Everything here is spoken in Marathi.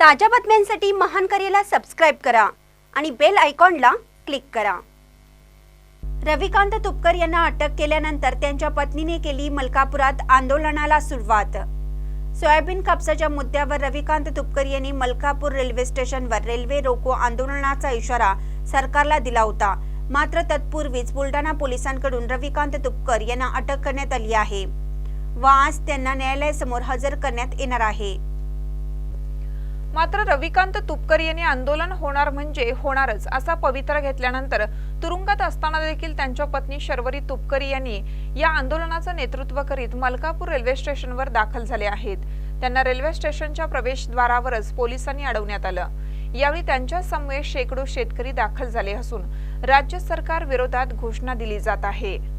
ताज्या बातम्यांसाठी महान करेला सबस्क्राईब करा आणि बेल आयकॉनला क्लिक करा. रविकांत तुपकर यांना अटक केल्यानंतर त्यांच्या पत्नीने केली मलकापुरात आंदोलनाला सुरुवात. सोयाबीन कापसाच्या मुद्द्यावर रविकांत तुपकर यांनी मलकापूर रेल्वे स्टेशनवर रेल्वे रोको आंदोलनाचा इशारा सरकारला दिला होता. मात्र तत्पूर्वीच बुलढाणा पोलिसांकडून रविकांत तुपकर यांना अटक करण्यात आली आहे. व आज त्यांना न्यायालयासमोर हजर करण्यात येणार आहे. मात्र रविकांत तुपकर यांनी आंदोलन होणार म्हणजे होणारच असा पवित्रा घेतल्यानंतर तुरुंगात असताना देखील त्यांच्या पत्नी शर्वरी तुपकरी यांनी या आंदोलनाचं नेतृत्व करीत मलकापूर रेल्वे स्टेशनवर दाखल झाले आहेत. त्यांना रेल्वे स्टेशनच्या प्रवेशद्वारावरच पोलिसांनी अडवण्यात आलं. यावेळी त्यांच्या समवेत शेकडो शेतकरी दाखल झाले असून राज्य सरकार विरोधात घोषणा दिली जात आहे.